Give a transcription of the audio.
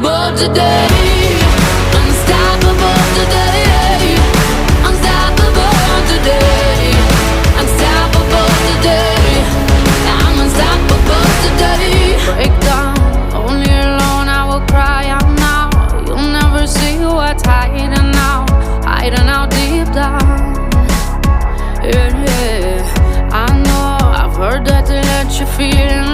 unstoppable today. Unstoppable today. Unstoppable today. Unstoppable today. I'm unstoppable today. Break down, only alone I will cry out now. You'll never see what's hiding now, hiding out deep down. Yeah, yeah. I know I've heard that they let you feel.